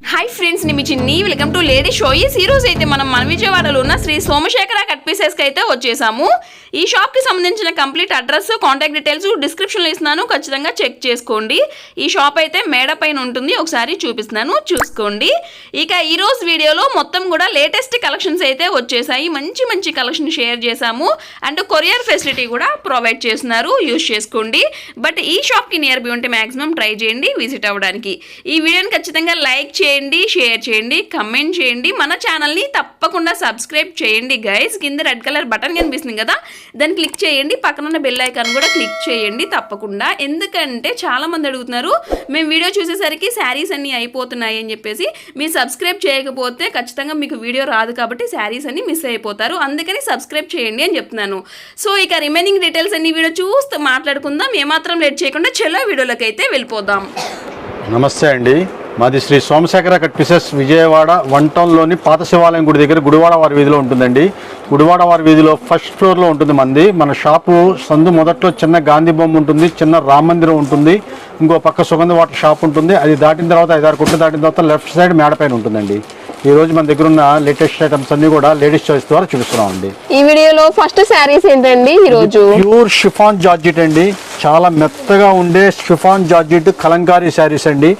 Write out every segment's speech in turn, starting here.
Hi friends నేను మీ చిన్ని. Welcome to lady show ఈ సీరోస్ అయితే మనం మన విజయవాడలో ఉన్న శ్రీ సోమశేఖర కట్ పీసెస్కి అయితే వచ్చేసాము. ఈ షాప్కి సంబంధించిన కంప్లీట్ అడ్రస్ కాంటాక్ట్ డీటెయిల్స్ డిస్క్రిప్షన్లో ఇస్తున్నాను. ఖచ్చితంగా చెక్ చేసుకోండి. ఈ షాప్ అయితే మేడ పైన ఉంటుంది. ఒకసారి చూపిస్తున్నాను. చూసుకోండి. ఇక ఈరోజు వీడియోలో మొత్తం కూడా లేటెస్ట్ కలెక్షన్స్ అయితే వచ్చేసాయి. మంచి మంచి కలెక్షన్ షేర్ చేశాము. అండ్ కొరియర్ ఫెసిలిటీ కూడా ప్రొవైడ్ చేస్తున్నారు. యూజ్ చేసుకోండి. బట్ ఈ షాప్కి నియర్ బై ఉంటే మాక్సిమం ట్రై చేయండి. విజిట్ అవ్వడానికి. ఈ వీడియోని ఖచ్చితంగా లైక్ చేయండి. చేయండి షేర్ చేయండి కమెంట్ చేయండి. మన ఛానల్ని తప్పకుండా సబ్స్క్రైబ్ చేయండి గైస్. కింద రెడ్ కలర్ బటన్ కనిపిస్తుంది కదా దాన్ని క్లిక్ చేయండి. పక్కన ఉన్న బెల్ ఐకాన్ కూడా క్లిక్ చేయండి తప్పకుండా. ఎందుకంటే చాలా మంది అడుగుతున్నారు మేము వీడియో చూసేసరికి శారీస్ అన్నీ అయిపోతున్నాయి అని చెప్పేసి. మీరు సబ్స్క్రైబ్ చేయకపోతే ఖచ్చితంగా మీకు వీడియో రాదు కాబట్టి శారీస్ అన్ని మిస్ అయిపోతారు. అందుకని సబ్స్క్రైబ్ చేయండి అని చెప్తున్నాను. సో ఇక రిమైనింగ్ డీటెయిల్స్ అన్ని వీడియో చూస్తూ మాట్లాడుకుందాం. ఏమాత్రం లేట్ చేయకుండా చెల్లో వీడియోలోకి అయితే వెళ్ళిపోదాం. నమస్తే అండి. మాది Shri Somasekhara cut pieces Vijayawada one టౌన్లోని పాత శివాలయం గుడి దగ్గర గుడివాడ వారి వీధిలో ఉంటుందండి. గుడివాడ వారి వీధిలో ఫస్ట్ ఫ్లోర్లో ఉంటుంది మంది. మన షాపు సందు మొదట్లో చిన్న గాంధీ బొమ్మ ఉంటుంది చిన్న రామ మందిరం ఉంటుంది ఇంకో పక్క సుగంధ వాటర్ షాప్ ఉంటుంది. అది దాటిన తర్వాత ఐదారు కుట్లు దాటిన తర్వాత లెఫ్ట్ సైడ్ మేడపైన ఉంటుందండి. ఈ రోజు మన దగ్గర ఉన్న లేటెస్ట్ ఐటమ్స్ అన్ని కూడా లేడీస్ చాయిస్ ద్వారా చూపిస్తున్నామండి. ఈ వీడియోలో ఫస్ట్ శారీస్ ఏంటండి ఈ రోజు? ప్యూర్ షిఫాన్ జార్జిట్ అండి. చాలా మెత్తగా ఉండే షిఫాన్ జార్జిట్ కలంకారీ శారీస్ అండి.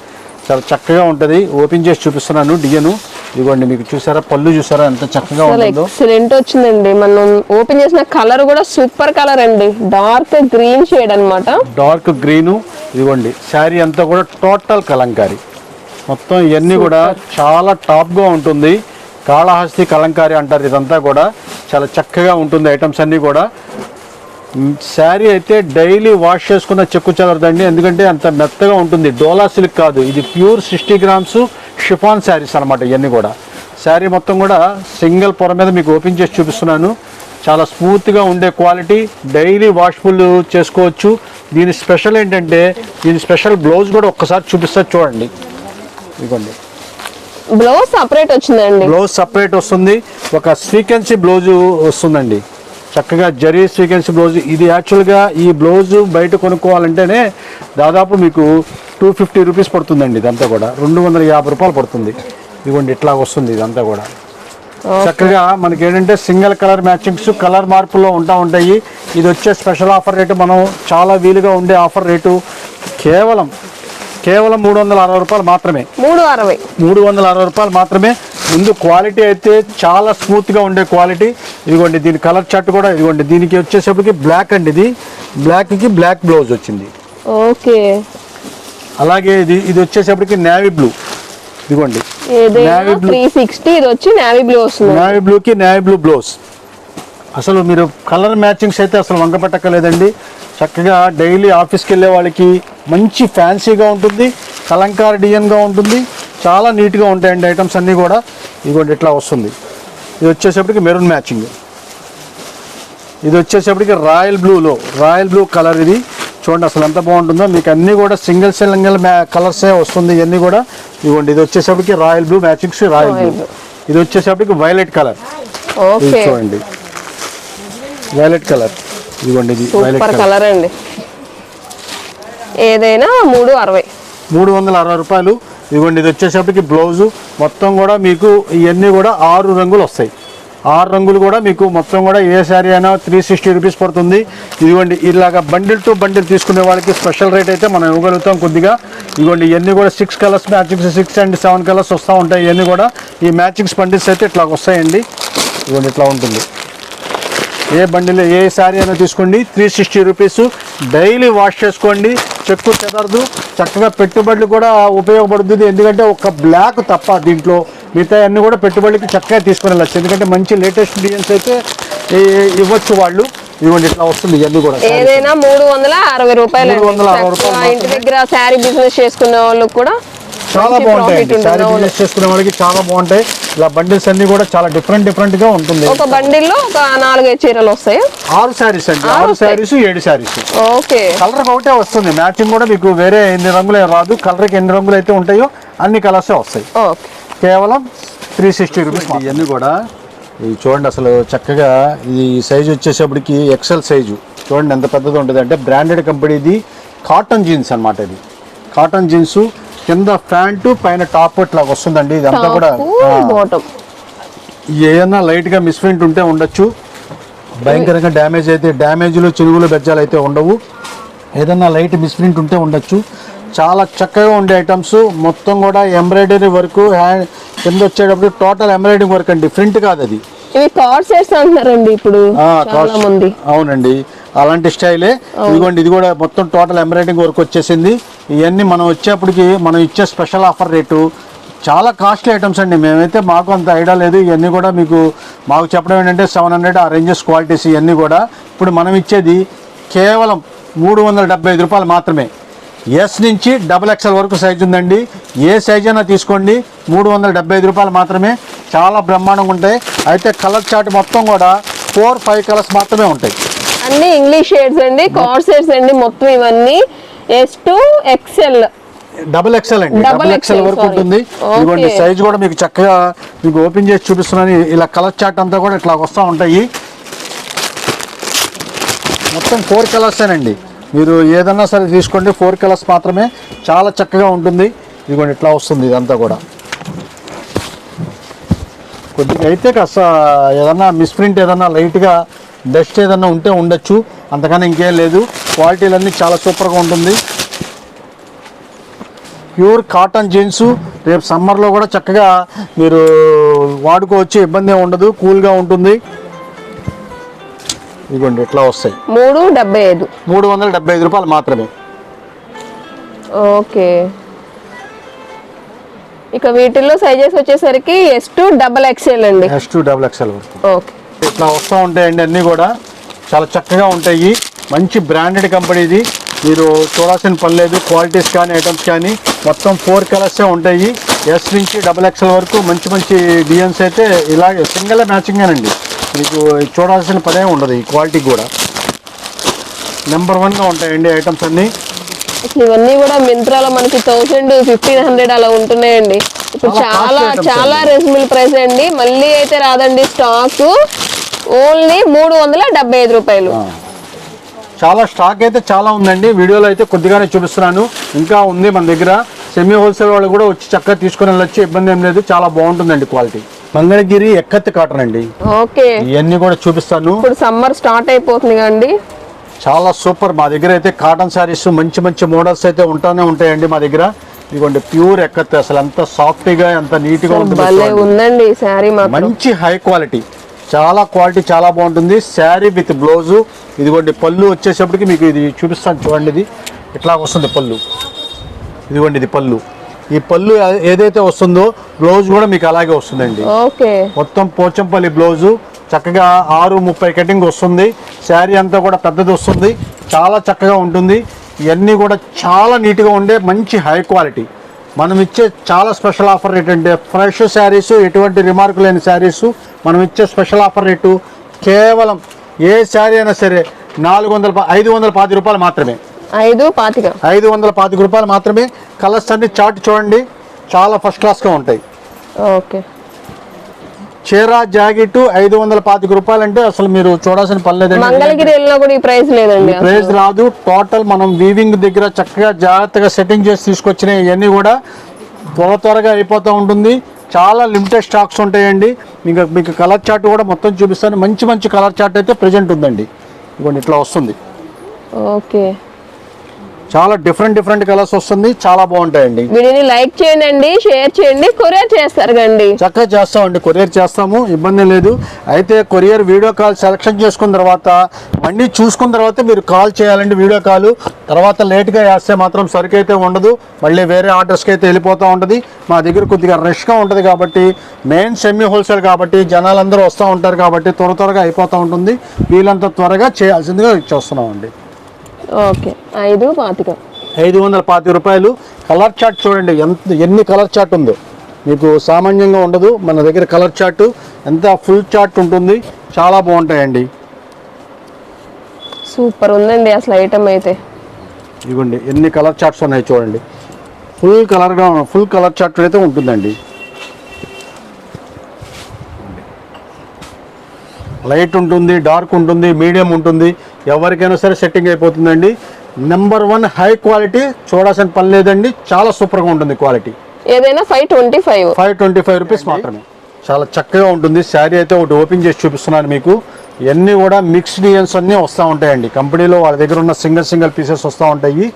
చాలా చక్కగా ఉంటుంది. ఓపెన్ చేసి చూపిస్తున్నాను డిజైన్ ఇదిగోండి మీకు చూసారా? పళ్ళు చూసారా? ఎంత చక్కగా ఉంటుందో ఎక్సలెంట్ వచ్చిందండి. మనం ఓపెన్ చేసిన కలర్ కూడా సూపర్ కలర్ అండి. డార్క్ గ్రీన్ షేడ్ అన్నమాట. Dark green. ఇదిగోండి శారీ అంతా కూడా టోటల్ కలంకారీ. మొత్తం ఇవన్నీ కూడా చాలా టాప్గా ఉంటుంది. కాళహస్తి కలంకారీ అంటారు ఇదంతా కూడా. చాలా చక్కగా ఉంటుంది ఐటమ్స్ అన్నీ కూడా. శారీ అయితే డైలీ వాష్ చేసుకున్న చెక్కు చెదరదండి. ఎందుకంటే అంత మెత్తగా ఉంటుంది. డోలా సిల్క్ కాదు. ఇది pure sixty grams chiffon saris అనమాట ఇవన్నీ కూడా. శారీ మొత్తం కూడా సింగిల్ పొర మీద మీకు ఓపెన్ చేసి చూపిస్తున్నాను. చాలా స్మూత్గా ఉండే క్వాలిటీ. డైలీ వాష్ఫుల్ చేసుకోవచ్చు. దీని స్పెషల్ ఏంటంటే దీని స్పెషల్ బ్లౌజ్ కూడా ఒక్కసారి చూపిస్తా చూడండి. ఇదిగోండి. బ్లౌజ్ సపరేట్ వచ్చిందండి. బ్లౌజ్ సపరేట్ వస్తుంది. ఒక స్వీకెన్సీ బ్లౌజ్ వస్తుందండి. చక్కగా జరీ స్వీకెన్సీ బ్లౌజ్. ఇది యాక్చువల్గా ఈ బ్లౌజ్ బయట కొనుక్కోవాలంటేనే దాదాపు మీకు టూ ఫిఫ్టీ రూపీస్ పడుతుందండి ఇదంతా కూడా. రెండు వందల యాభై రూపాయలు పడుతుంది. ఇదిగోండి ఇట్లా వస్తుంది ఇదంతా కూడా. చక్కగా మనకి ఏంటంటే సింగిల్ కలర్ మ్యాచింగ్స్ కలర్ మార్పులో ఉంటా ఉంటాయి. ఇది వచ్చే స్పెషల్ ఆఫర్ రేటు మనం చాలా వీలుగా ఉండే ఆఫర్ రేటు. కేవలం కేవలం మూడు వందల అరవై రూపాయలు మాత్రమే. మూడు అరవై. మూడు వందల అరవై రూపాయలు మాత్రమే. ముందు క్వాలిటీ అయితే చాలా స్మూత్గా ఉండే క్వాలిటీ. ఇదిగోండి దీని కలర్ చార్ట్ కూడా ఇదిగోండి దీనికి వచ్చేసప్పటికి బ్లాక్ అండి ఇది. బ్లాక్కి బ్లాక్ బ్లౌజ్ వచ్చింది. ఓకే. అలాగే ఇది ఇది వచ్చేసప్పటికి నేవీ బ్లూ. ఇదిగోండి. blue. త్రీ సిక్స్టీ ఇది వచ్చి నావీ బ్లూ వస్తుంది నేవీ బ్లూకి నేవీ బ్లూ బ్లౌజ్. అసలు మీరు కలర్ మ్యాచింగ్స్ అయితే అసలు వంక చక్కగా డైలీ ఆఫీస్కి వెళ్ళే వాళ్ళకి మంచి ఫ్యాన్సీగా ఉంటుంది కలంకార డిజైన్గా ఉంటుంది చాలా నీట్గా ఉంటాయండి ఐటమ్స్ అన్నీ కూడా. ఇదిగోండి ఇట్లా వస్తుంది. ఇది వచ్చేసప్పటికి మెరూన్ మ్యాచింగ్. ఇది వచ్చేసప్పటికి రాయల్ బ్లూలో రాయల్ బ్లూ కలర్ ఇది. చూడండి అసలు ఎంత బాగుంటుందో. మీకు అన్నీ కూడా సింగిల్ సింగిల్ కలర్సే వస్తుంది ఇవన్నీ కూడా. ఇదిగోండి ఇది వచ్చేసప్పటికి royal blue matchings royal blue. ఇది వచ్చేసప్పటికి వైలెట్ కలర్. చూడండి. Violet colour. ఇదిగోండి ఇది సూపర్ కలర్. కలర్ అండి. ఏదైనా మూడు అరవై. మూడు వందల అరవై రూపాయలు. ఇదిగోండి ఇది వచ్చేసప్పటికి బ్లౌజు. మొత్తం కూడా మీకు ఇవన్నీ కూడా ఆరు రంగులు వస్తాయి. ఆరు రంగులు కూడా మీకు మొత్తం కూడా ఏ శారీ అయినా త్రీ సిక్స్టీ రూపీస్ పడుతుంది. ఇదిగోండి ఇలాగ బండిల్ టు బండిల్ తీసుకునే వాళ్ళకి స్పెషల్ రేట్ అయితే మనం ఇవ్వగలుగుతాం కొద్దిగా. ఇదిగోండి ఇవన్నీ కూడా six colours matchings six and seven colours వస్తూ ఉంటాయి. ఇవన్నీ కూడా ఈ మ్యాచింగ్స్ బండిల్స్ అయితే ఇట్లా వస్తాయండి. ఇదిగోండి ఇట్లా ఉంటుంది. ఏ బండిలో ఏ శారీ అయినా తీసుకోండి. Three sixty rupees daily wash చేసుకోండి. చెక్కు చెదరదు. చక్కగా పెట్టుబడులు కూడా ఉపయోగపడుతుంది. ఎందుకంటే ఒక బ్లాక్ తప్ప దీంట్లో మిగతా అన్ని కూడా పెట్టుబడికి చక్కగా తీసుకుని వెళ్ళచ్చు. ఎందుకంటే మంచి లేటెస్ట్ డిజైన్స్ అయితే ఇవ్వచ్చు వాళ్ళు. ఇవ్వండి ఇట్లా వస్తుంది ఇవన్నీ కూడా. ఏదైనా మూడు వందల అరవై రూపాయలు మూడు వందల అరవై రూపాయలు ఇంటి దగ్గర శారీ బిజినెస్ చేసుకునే వాళ్ళకి కూడా చాలా బాగుంటాయి. శారీ. బిజినెస్ చేసుకునే వాళ్ళకి చాలా బాగుంటాయి. ఇలా బండిల్స్ అన్ని కూడా చాలా డిఫరెంట్ డిఫరెంట్గా ఉంటుంది. ఒక బండిల్లో ఒక నాలుగైదు చీరలు వస్తాయి? ఆరు శారీస్ అండి. ఆరు. శారీస్ ఏడు శారీస్. ఓకే. కలర్ ఒకటే వస్తుంది. మ్యాచింగ్ కూడా మీకు వేరే ఎన్ని రంగులు రాదు. కలర్కి ఎన్ని రంగులు అయితే ఉంటాయో అన్ని కలర్సే వస్తాయి. ఓకే. కేవలం త్రీ సిక్స్టీ రూపీస్ ఇవన్నీ కూడా ఇది చూడండి అసలు చక్కగా ఇది సైజు వచ్చేసప్పటికి ఎక్సెల్ సైజు చూడండి ఎంత పెద్దది ఉంటుంది. అంటే బ్రాండెడ్ కంపెనీది కాటన్ జీన్స్ అన్నమాట ఇది. కాటన్ జీన్స్ కింద ప్యాంటు పైన టాప్ ఇట్లా వస్తుందండి. ఇదంతా కూడా ఏదన్నా లైట్గా మిస్ప్రింట్ ఉంటే ఉండొచ్చు. భయంకరంగా డ్యామేజ్ అయితే డ్యామేజ్లు చినుగులు బెజ్జాలు అయితే ఉండవు. ఏదన్నా లైట్ మిస్ప్రింట్ ఉంటే ఉండొచ్చు. చాలా చక్కగా ఉండే ఐటమ్స్ మొత్తం కూడా ఎంబ్రాయిడరీ వర్క్ హ్యాండ్ కింద వచ్చేటప్పుడు టోటల్ ఎంబ్రాయిడరింగ్ వర్క్ అండి. ప్రింట్ కాదు అది ఇవి కార్డ్ సెట్స్ అంటున్నారండి ఇప్పుడు అవునండి. అలాంటి స్టైలే. ఇదిగోండి ఇది కూడా మొత్తం టోటల్ ఎంబ్రాయిడింగ్ వర్క్ వచ్చేసింది. ఇవన్నీ మనం వచ్చేప్పటికి మనం ఇచ్చే స్పెషల్ ఆఫర్ రేటు చాలా కాస్ట్లీ ఐటమ్స్ అండి. మేమైతే మాకు అంత ఐడియా లేదు. ఇవన్నీ కూడా మీకు మాకు చెప్పడం ఏంటంటే సెవెన్ హండ్రెడ్ ఆ రేంజెస్ క్వాలిటీస్ ఇవన్నీ కూడా. ఇప్పుడు మనం ఇచ్చేది కేవలం మూడు వందల డెబ్బై ఐదు రూపాయలు మాత్రమే. ఎస్ నుంచి డబుల్ ఎక్స్ఎల్ వరకు సైజ్ ఉందండి. ఏ సైజ్ అయినా తీసుకోండి. మూడు వందల డెబ్బై ఐదు రూపాయలు మాత్రమే. చాలా బ్రహ్మాండంగా ఉంటాయి. అయితే కలర్ చార్ట్ మొత్తం కూడా ఫోర్ ఫైవ్ కలర్స్ మాత్రమే ఉంటాయి. అన్ని ఇంగ్లీష్ షేడ్స్ అండి కార్డ్ సెట్స్ అండి మొత్తం ఇవన్నీ S to XL double XL అండి. డబుల్ ఎక్స్ఎల్ XL, వరకు. ఉంటుంది. ఇదిగోండి. సైజ్ కూడా మీకు చక్కగా మీకు ఓపెన్ చేసి చూపిస్తున్నాను. ఇలా కలర్ చార్ట్ అంతా కూడా ఇట్లా వస్తూ ఉంటాయి. మొత్తం ఫోర్ కలర్సేనండి మీరు ఏదన్నా సరే తీసుకోండి. ఫోర్ కలర్స్ మాత్రమే చాలా చక్కగా ఉంటుంది. ఇదిగోండి ఇట్లా వస్తుంది ఇదంతా కూడా. కొద్దిగా అయితే కాస్త ఏదన్నా మిస్ప్రింట్ ఏదన్నా లైట్గా డస్ట్ ఏదన్నా ఉంటే ఉండొచ్చు. అంతకన్నా ఇంకేం లేదు. క్వాలిటీలన్నీ చాలా సూపర్గా ఉంటుంది. Pure cotton jeans. రేపు సమ్మర్లో కూడా చక్కగా మీరు వాడుకోవచ్చు. ఇబ్బంది ఉండదు. కూల్గా ఉంటుంది. ఇదిగోండి ఇట్లా వస్తాయి. మూడు డెబ్బై ఐదు. మూడు వందల డెబ్బై ఐదు రూపాయలు మాత్రమే. ఓకే. ఇక వీటిల్లో సైజెస్ వచ్చేసరికి ఎస్ టు డబల్ ఎక్స్ఎల్ అండి. S to double XL okay. ఇట్లా వస్తూ ఉంటాయండి అన్నీ కూడా. చాలా చక్కగా ఉంటాయి. మంచి బ్రాండెడ్ కంపెనీది మీరు చూడాల్సిన పని లేదు. క్వాలిటీస్ కానీ ఐటమ్స్ కానీ మొత్తం ఫోర్ కలర్సే ఉంటాయి. ఎస్ నుంచి డబుల్ ఎక్స్ఎల్ వరకు మంచి మంచి డిజైన్స్ అయితే ఇలాగే సింగిల్ మ్యాచింగేనండి మీకు చూడాల్సిన పనే ఉండదు ఈ క్వాలిటీ కూడా. నెంబర్ వన్గా ఉంటాయండి ఐటమ్స్ అన్నీ. ఇవన్నీ కూడా మింత్రాలో మనకి థౌసండ్ ఫిఫ్టీన్ హండ్రెడ్ అలా ఉంటున్నాయండి. ఇప్పుడు చాలా చాలా రెజ్యూమిల్ ప్రైస్ అండి. మళ్ళీ అయితే రాదండి స్టాక్ ఓన్లీ మూడు వందల డెబ్బై ఐదు రూపాయలు. చాలా స్టాక్ అయితే చాలా ఉందండి. వీడియోలో అయితే కొద్దిగానే చూపిస్తున్నాను. ఇంకా ఉంది మన దగ్గర. సెమీ హోల్సేల్ వాళ్ళు కూడా వచ్చి చక్కగా తీసుకుని వెళ్ళొచ్చు. ఇబ్బంది ఏం లేదు. చాలా బాగుంటుందండి క్వాలిటీ. మంగళగిరి ఎక్కత్తి కాటన్ అండి. ఓకే. ఇవన్నీ కూడా చూపిస్తాను. ఇప్పుడు సమ్మర్ స్టార్ట్ అయిపోతుంది కదండి. చాలా సూపర్. మా దగ్గర అయితే కాటన్ శారీస్ మంచి మంచి మోడల్స్ అయితే ఉంటానే ఉంటాయండి మా దగ్గర. ఇదిగోండి ప్యూర్ ఎక్కత్తి అసలు ఎంత సాఫ్ట్గా ఎంత నీట్గా ఉంటుంది. ఉందండి మంచి హై క్వాలిటీ. చాలా క్వాలిటీ చాలా బాగుంటుంది. Sari with blouse. ఇదిగోండి పళ్ళు వచ్చేసప్పటికి మీకు ఇది చూపిస్తాను చూడండి ఇది. ఇట్లా వస్తుంది పళ్ళు? ఇదిగోండి ఇది పళ్ళు. ఈ పళ్ళు ఏదైతే వస్తుందో బ్లౌజ్ కూడా మీకు అలాగే వస్తుందండి. మొత్తం పోచంపల్లి బ్లౌజు. చక్కగా ఆరు ముప్పై కటింగ్ వస్తుంది. శారీ అంతా కూడా పెద్దది వస్తుంది. చాలా చక్కగా ఉంటుంది. ఇవన్నీ కూడా చాలా నీట్గా ఉండే మంచి హై క్వాలిటీ. మనం ఇచ్చే చాలా స్పెషల్ ఆఫర్ రేట్ అంటే ఫ్రెష్ శారీస్ ఎటువంటి రిమార్క్ లేని శారీస్ మనం ఇచ్చే స్పెషల్ ఆఫర్ రేటు కేవలం ఏ శారీ అయినా సరే నాలుగు వందల ఐదు వందల పాతి రూపాయలు మాత్రమే. ఐదు పాతిక. ఐదు వందల పాతిక రూపాయలు మాత్రమే. కలర్స్ అన్ని చార్ట్ చూడండి. చాలా ఫస్ట్ క్లాస్గా ఉంటాయి. ఓకే. చీర జాకెట్ ఐదు వందల పాతిక రూపాయలు అంటే అసలు మీరు చూడాల్సిన పని లేదండి. మంగళగిరి వెళ్ళినా కూడా ఈ ప్రైస్ లేదండి అసలు. ప్రైస్ రాదు. టోటల్ మనం వీవింగ్ దగ్గర చక్కగా జాగ్రత్తగా సెట్టింగ్ చేసి తీసుకొచ్చిన ఇవన్నీ కూడా త్వర త్వరగా అయిపోతూ ఉంటుంది. చాలా లిమిటెడ్ స్టాక్స్ ఉంటాయండి. మీకు మీకు కలర్ చార్ట్ కూడా మొత్తం చూపిస్తాను. మంచి మంచి కలర్ చార్ట్ అయితే ప్రజెంట్ ఉందండి. ఇదిగోండి ఇట్లా వస్తుంది. ఓకే. చాలా డిఫరెంట్ డిఫరెంట్ కలర్స్ వస్తుంది. చాలా బాగుంటాయండి. వీడియోని లైక్ చేయండి షేర్ చేయండి కొరియర్ చేస్తారు కండి చక్కగా చేస్తామండి. కొరియర్ చేస్తాము ఇబ్బంది లేదు. అయితే కొరియర్ వీడియో కాల్ సెలెక్షన్ చేసుకున్న తర్వాత మళ్ళీ చూసుకున్న తర్వాత మీరు కాల్ చేయాలండి వీడియో కాల్. తర్వాత లేట్గా వేస్తే మాత్రం సరుకు అయితే ఉండదు. మళ్ళీ వేరే ఆర్డర్స్కి అయితే వెళ్ళిపోతూ ఉంటుంది. మా దగ్గర కొద్దిగా రష్గా ఉంటుంది కాబట్టి మెయిన్ సెమీ హోల్సేల్ కాబట్టి జనాలందరూ వస్తూ ఉంటారు కాబట్టి త్వర త్వరగా అయిపోతూ ఉంటుంది. వీళ్ళంత త్వరగా చేయాల్సిందిగా ఇచ్చేస్తున్నామండి. ఓకే. ఐదు పాతిక. ఐదు వందల పాతిక రూపాయలు. కలర్ చార్ట్ చూడండి ఎంత ఎన్ని కలర్ చార్ట్ ఉందో. మీకు సామాన్యంగా ఉండదు మన దగ్గర కలర్ చార్ట్ ఎంత ఫుల్ చార్ట్ ఉంటుంది చాలా బాగుంటాయండి. సూపర్ ఉందండి అసలు ఐటమ్ అయితే. ఇదిగోండి ఎన్ని కలర్ చార్ట్స్ ఉన్నాయి చూడండి. ఫుల్ కలర్గా ఫుల్ కలర్ చార్ట్ అయితే ఉంటుందండి. లైట్ ఉంటుంది డార్క్ ఉంటుంది మీడియం ఉంటుంది ఎవరికైనా సరే సెట్టింగ్ అయిపోతుందండి. నెంబర్ వన్ హై క్వాలిటీ చూడాల్సిన పని లేదండి. చాలా సూపర్గా ఉంటుంది క్వాలిటీ. ఏదైనా five twenty five five twenty five rupees మాత్రమే. చాలా చక్కగా ఉంటుంది. శారీ అయితే ఒకటి ఓపెన్ చేసి చూపిస్తున్నాను మీకు. ఇవన్నీ కూడా మిక్స్డ్ డిజైన్స్ అన్నీ వస్తూ ఉంటాయండి. కంపెనీలో వాళ్ళ దగ్గర ఉన్న సింగిల్ సింగిల్ పీసెస్ వస్తూ ఉంటాయి.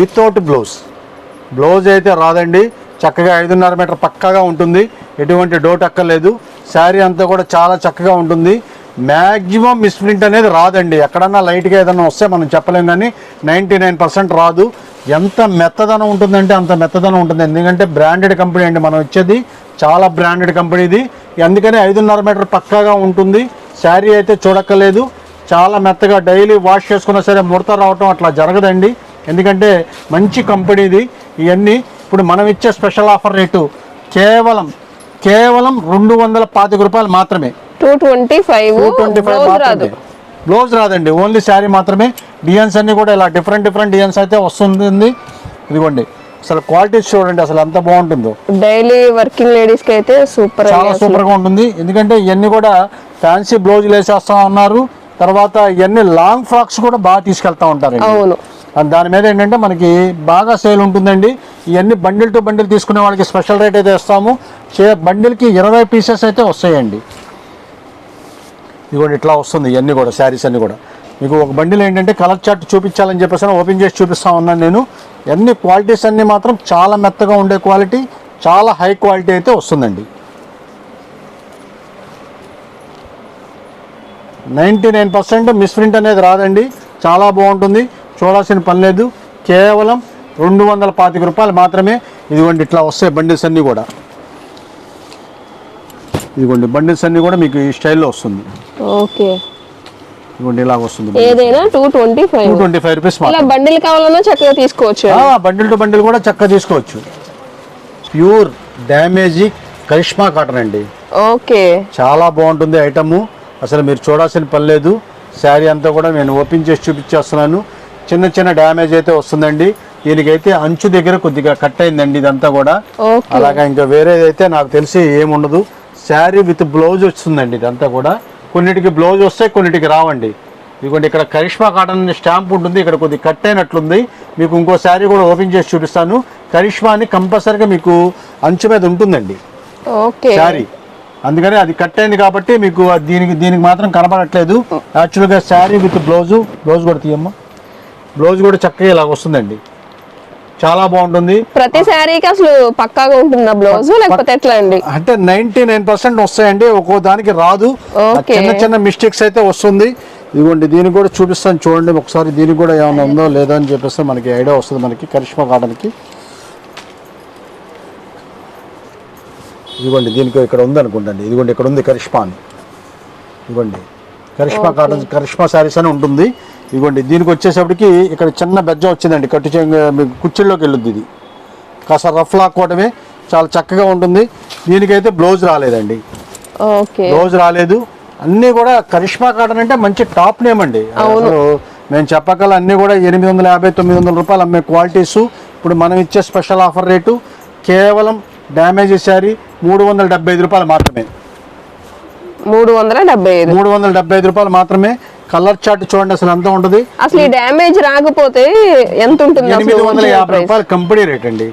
వితౌట్ బ్లౌజ్ బ్లౌజ్ అయితే రాదండి. చక్కగా ఐదున్నర మీటర్ పక్కాగా ఉంటుంది. ఎటువంటి డోట్ అక్కర్లేదు. శారీ అంతా కూడా చాలా చక్కగా ఉంటుంది. మ్యాక్సిమం మిస్ప్రింట్ అనేది రాదండి. ఎక్కడన్నా లైట్గా ఏదైనా వస్తే మనం చెప్పలేం కానీ నైంటీ నైన్ పర్సెంట్ రాదు. ఎంత మెత్తదనం ఉంటుందంటే అంత మెత్తదనం ఉంటుంది. ఎందుకంటే బ్రాండెడ్ కంపెనీ అండి మనం ఇచ్చేది. చాలా బ్రాండెడ్ కంపెనీ ఇది. ఐదున్నర మీటర్ పక్కాగా ఉంటుంది. శారీ అయితే చూడక్కర్లేదు. చాలా మెత్తగా డైలీ వాష్ చేసుకున్నా సరే ముడత రావటం అట్లా జరగదండి. ఎందుకంటే మంచి కంపెనీ ఇది. ఇవన్నీ ఇప్పుడు మనం ఇచ్చే స్పెషల్ ఆఫర్ రేటు కేవలం కేవలం రెండు వందల పాతిక రూపాయలు మాత్రమే. Two twenty five twenty five blouse రాదు. బ్లౌజ్ రాదండి. ఓన్లీ శారీ మాత్రమే. డిజైన్స్ అన్ని కూడా ఇలా డిఫరెంట్ డిఫరెంట్ డిజైన్స్ అయితే వస్తుంది. ఇదిగోండి. అసలు క్వాలిటీస్ చూడండి అసలు ఎంత బాగుంటుందో. డైలీ వర్కింగ్ లేడీస్కి అయితే సూపర్ చాలా సూపర్గా ఉంటుంది. ఎందుకంటే ఇవన్నీ కూడా ఫ్యాన్సీ బ్లౌజులు వేసేస్తా ఉన్నారు. తర్వాత ఇవన్నీ లాంగ్ ఫ్రాక్స్ కూడా బాగా తీసుకెళ్తా అవును. అండ్ దాని మీద ఏంటంటే మనకి బాగా సేల్ ఉంటుందండి. ఇవన్నీ బండిల్ టు బండిల్ తీసుకునే వాళ్ళకి స్పెషల్ రేట్ అయితే ఇస్తాము. బండిల్కి ఇరవై పీసెస్ అయితే వస్తాయండి. ఇదిగోండి ఇట్లా వస్తుంది ఇవన్నీ కూడా శారీస్ అన్నీ కూడా. మీకు ఒక బండిలో ఏంటంటే కలర్ చార్ట్ చూపించాలని చెప్పేసి ఓపెన్ చేసి చూపిస్తా ఉన్నాను నేను. అన్ని క్వాలిటీస్ అన్నీ మాత్రం చాలా మెత్తగా ఉండే క్వాలిటీ చాలా హై క్వాలిటీ అయితే వస్తుందండి. నైంటీ నైన్ పర్సెంట్ మిస్ప్రింట్ అనేది రాదండి. చాలా బాగుంటుంది. చూడాల్సిన పని లేదు. కేవలం రెండు వందల పాతిక రూపాయలు మాత్రమే ఇదిగోండి ఇట్లా వస్తాయి బండిల్స్ అన్నీ కూడా. ఇదిగోండి బండిల్స్ అన్నీ కూడా మీకు ఈ స్టైల్లో వస్తుంది. ఓకే. ఇదిగోండి ఇలా వస్తుంది ఏదైనా two twenty two five twenty five rupees ఇలా బండిల్ కావాలన్నా చక్కగా తీసుకోవచ్చు. బండిల్ టు బండిల్ కూడా చక్కగా తీసుకోవచ్చు. ప్యూర్ డ్యామేజీ కరిష్మా కాటన్ అండి. ఓకే. చాలా బాగుంటుంది ఐటము. అసలు మీరు చూడాల్సిన పని లేదు. శారీ అంతా కూడా నేను ఓపెన్ చేసి చూపించేస్తున్నాను. చిన్న చిన్న డ్యామేజ్ అయితే వస్తుందండి. దీనికైతే అంచు దగ్గర కొద్దిగా కట్ అయిందండి ఇదంతా కూడా. అలాగా ఇంకా వేరేదైతే నాకు తెలిసి ఏముండదు. శారీ విత్ బ్లౌజ్ వస్తుందండి ఇదంతా కూడా. కొన్నిటికి బ్లౌజ్ వస్తాయి కొన్నిటికి రావండి. ఇదిగోండి ఇక్కడ కరిష్మా కాటన్ స్టాంప్ ఉంటుంది ఇక్కడ కొద్దిగా కట్ అయినట్లుంది. మీకు ఇంకో శారీ కూడా ఓపెన్ చేసి చూపిస్తాను. కరిష్మా అని కంపల్సరీగా మీకు అంచు మీద ఉంటుందండి. ఓకే. శారీ. అందుకని అది కట్ అయింది కాబట్టి మీకు దీనికి దీనికి మాత్రం కనబడట్లేదు. యాక్చువల్గా శారీ విత్ బ్లౌజు బ్లౌజ్ కూడా తీయమ్మా. బ్లౌజ్ కూడా చక్కగా ఇలా వస్తుందండి. చాలా బాగుంటుంది. ప్రతి శారీకి అసలు పక్కాగా ఉంటుందా బ్లౌజ్ లేకపోతే ఎట్లా అండి? అంటే నైన్టీ నైన్ పర్సెంట్ వస్తాయండి. ఒక్కో దానికి రాదు. చిన్న చిన్న మిస్టేక్స్ అయితే వస్తుంది. ఇదిగోండి దీనికి కూడా చూపిస్తాను చూడండి. ఒకసారి దీనికి కూడా ఏమైనా ఉందో లేదో అని చెప్పేసి మనకి ఐడియా వస్తుంది మనకి కరిష్మా కాటన్కి. ఇదిగోండి దీనికి ఇక్కడ ఉంది అనుకుంటండి ఇదిగోండి ఇక్కడ ఉంది కరిష్మా అని ఇదిగోండి కరిష్మా కాటన్ కరిష్మా శారీస్ అని ఉంటుంది. ఇదిగోండి దీనికి వచ్చేసప్పటికి ఇక్కడ చిన్న బెజ్జ వచ్చిందండి. కట్టు మీకు కుర్చీల్లోకి వెళ్ళుద్ది ఇది. కాస్త రఫ్ లాక్కోవడమే చాలా చక్కగా ఉంటుంది. దీనికైతే బ్లౌజ్ రాలేదండి. బ్లౌజ్ రాలేదు. అన్నీ కూడా కరిష్మా కాటన్ అంటే మంచి టాప్ నేమ్ అండి. మేము చెప్పగల అన్నీ కూడా ఎనిమిది వందల యాభై తొమ్మిది వందల రూపాయలు అమ్మే క్వాలిటీస్ ఇప్పుడు మనం ఇచ్చే స్పెషల్ ఆఫర్ రేటు కేవలం డ్యామేజ్ శారీ మూడు వందల డెబ్బై ఐదు రూపాయలు మాత్రమే. మూడు వందల డెబ్బై మూడు వందల డెబ్బై ఐదు రూపాయలు మాత్రమే. కలర్ చార్ట్ చూడండి అసలు ఎంత ఉంటుంది? అసలు ఈ డ్యామేజ్ రాకపోతే ఎంత ఉంటుంది ఎనిమిది వందల యాభై రూపాయలు కంపెనీ రేట్ అండి.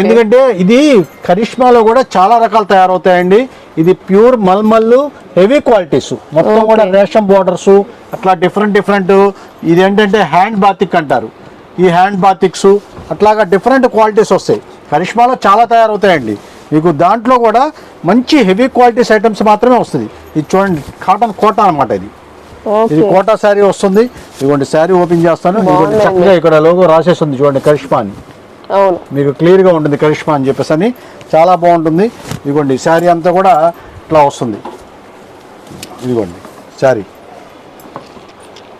ఎందుకంటే ఇది కరిష్మాలో కూడా చాలా రకాలు తయారవుతాయండి. ఇది ప్యూర్ మల్మల్లు హెవీ క్వాలిటీస్. మొత్తం కూడా రేషన్ బోర్డర్స్ అట్లా డిఫరెంట్ డిఫరెంట్ ఇది ఏంటంటే హ్యాండ్ బాతిక్ అంటారు. ఈ హ్యాండ్ బాతిక్స్ అట్లాగా డిఫరెంట్ క్వాలిటీస్ వస్తాయి. కరిష్మాలో చాలా తయారవుతాయండి. మీకు దాంట్లో కూడా మంచి హెవీ క్వాలిటీస్ ఐటమ్స్ మాత్రమే వస్తుంది. ఇది చూడండి కాటన్ కోట అన్నమాట ఇది. ఇది కోటా శారీ వస్తుంది. ఇదిగోండి శారీ ఓపెన్ చేస్తాను. బాగుందండి. చక్కగా ఇక్కడ లోగో రాసేస్తుంది చూడండి కరిష్మా అని మీకు క్లియర్గా ఉంటుంది కరిష్మా అని చెప్పేసి అని. చాలా బాగుంటుంది. ఇదిగోండి శారీ అంతా కూడా ఇట్లా వస్తుంది. ఇదిగోండి శారీ.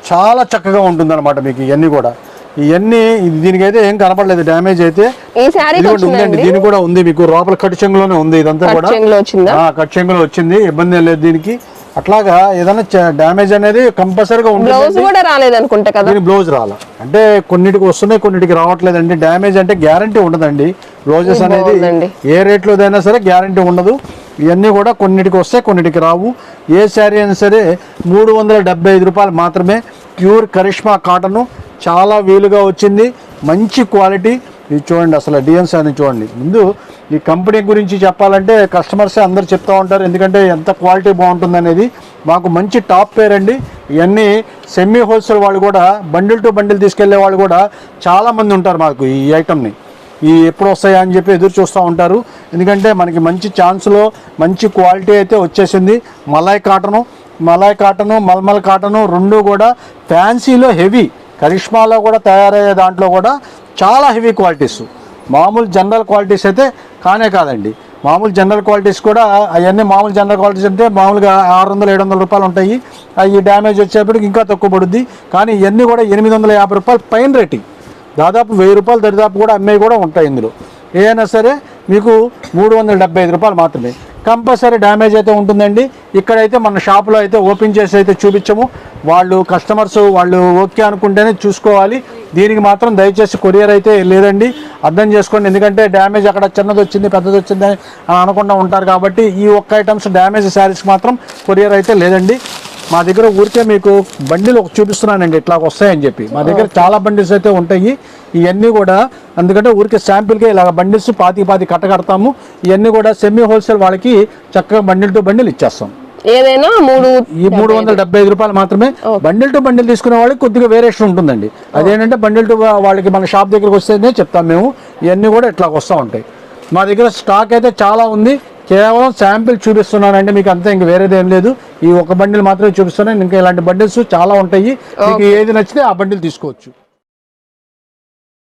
చాలా చక్కగా ఉంటుంది అనమాట మీకు ఇవన్నీ కూడా. ఇవన్నీ దీనికైతే ఏం కనపడలేదు డ్యామేజ్ అయితే. ఉందండి దీని కూడా ఉంది మీకు. లోపల కట్ చెంగులోనే ఉంది ఇదంతా కూడా. కట్ చెంగులో వచ్చింది. ఇబ్బంది లేదు దీనికి. అట్లాగా ఏదైనా డ్యామేజ్ అనేది కంపల్సరీగా బ్లౌజ్ ఉంటుంది కూడా రాలేదనుకుంటా కదా. దీని బ్లౌజ్ రాల. అంటే కొన్నిటికి వస్తున్నాయి కొన్నిటికి రావట్లేదండి. డ్యామేజ్ అంటే గ్యారంటీ ఉండదండి. బ్లౌజెస్ అనేది. ఏ రేట్లోదైనా సరే గ్యారంటీ ఉండదు. ఇవన్నీ కూడా కొన్నిటికి వస్తాయి కొన్నిటికి రావు. ఏ శారీ అయినా సరే మూడు వందల డెబ్బై ఐదు రూపాయలు మాత్రమే ప్యూర్ కరిష్మా కాటన్ చాలా వీలుగా వచ్చింది. మంచి క్వాలిటీ ఇది చూడండి అసలు డిఎన్స్ అని చూడండి. ముందు ఈ కంపెనీ గురించి చెప్పాలంటే కస్టమర్సే అందరు చెప్తూ ఉంటారు. ఎందుకంటే ఎంత క్వాలిటీ బాగుంటుంది అనేది మాకు మంచి టాప్ పేర్ అండి ఇవన్నీ సెమీ హోల్సేల్ వాళ్ళు కూడా బండిల్ టు బండిల్ తీసుకెళ్ళే వాళ్ళు కూడా చాలామంది ఉంటారు మాకు ఈ ఐటమ్ని ఈ ఎప్పుడు వస్తాయా అని చెప్పి ఎదురు చూస్తూ ఉంటారు. ఎందుకంటే మనకి మంచి ఛాన్స్లో మంచి క్వాలిటీ అయితే వచ్చేసింది. Malay cotton Malay cotton mulmul cotton రెండు కూడా ఫ్యాన్సీలో హెవీ కరిష్మాలో కూడా తయారయ్యే దాంట్లో కూడా చాలా హెవీ క్వాలిటీస్ మామూలు జనరల్ క్వాలిటీస్ అయితే కానే కాదండి. మామూలు జనరల్ క్వాలిటీస్ కూడా అవన్నీ మామూలు జనరల్ క్వాలిటీస్ అంటే మామూలుగా ఆరు వందలు ఏడు వందల రూపాయలు ఉంటాయి అవి డ్యామేజ్ వచ్చేప్పటికి ఇంకా తక్కువ పడుద్ది. కానీ ఇవన్నీ కూడా ఎనిమిది వందల యాభై రూపాయలు పైన రేటింగ్. దాదాపు వెయ్యి రూపాయలు దరిదాపు కూడా అమ్మేవి కూడా ఉంటాయి ఇందులో. ఏదైనా సరే మీకు మూడు వందల డెబ్బై ఐదు రూపాయలు మాత్రమే. కంపల్సరీ డ్యామేజ్ అయితే ఉంటుందండి. ఇక్కడైతే మన షాప్లో అయితే ఓపెన్ చేసి అయితే చూపించము. వాళ్ళు కస్టమర్స్ వాళ్ళు ఓకే అనుకుంటేనే చూసుకోవాలి. దీనికి మాత్రం దయచేసి కొరియర్ అయితే లేదండి. అర్థం చేసుకోండి. ఎందుకంటే డ్యామేజ్ అక్కడ చిన్నది వచ్చింది పెద్దది వచ్చింది అని అనుకుండా ఉంటారు కాబట్టి ఈ ఒక్క ఐటమ్స్ డ్యామేజ్ శారీస్ మాత్రం కొరియర్ అయితే లేదండి. మా దగ్గర ఊరికే మీకు బండిలు ఒక చూపిస్తున్నానండి ఇట్లా వస్తాయని చెప్పి. మా దగ్గర చాలా బండిల్స్ అయితే ఉంటాయి. ఇవన్నీ కూడా ఎందుకంటే ఊరికే శాంపిల్కే ఇలా బండిల్స్ పాతి పాతి కట్ట కడతాము ఇవన్నీ కూడా సెమీ హోల్సేల్ వాళ్ళకి చక్కగా బండిల్ టు బండిల్ ఇచ్చేస్తాం. ఏదైనా మూడు ఈ మూడు వందల డెబ్బై ఐదు. రూపాయలు మాత్రమే బండిల్ టు బండిల్ తీసుకునే వాళ్ళకి కొద్దిగా వేరియేషన్ ఉంటుందండి. అదేంటంటే బండిల్ టు వాళ్ళకి మన షాప్ దగ్గరికి వస్తేనే చెప్తాం మేము. ఇవన్నీ కూడా ఇట్లా వస్తూ ఉంటాయి. మా దగ్గర స్టాక్ అయితే చాలా ఉంది. కేవలం శాంపిల్ చూపిస్తున్నానండి మీకు అంతే ఇంక వేరేది ఏం లేదు. ఈ ఒక బండిల్ మాత్రమే చూపిస్తున్నాను ఇంకా ఇలాంటి బండిల్స్ చాలా ఉంటాయి. మీకు ఏది నచ్చితే ఆ బండిల్ తీసుకోవచ్చు.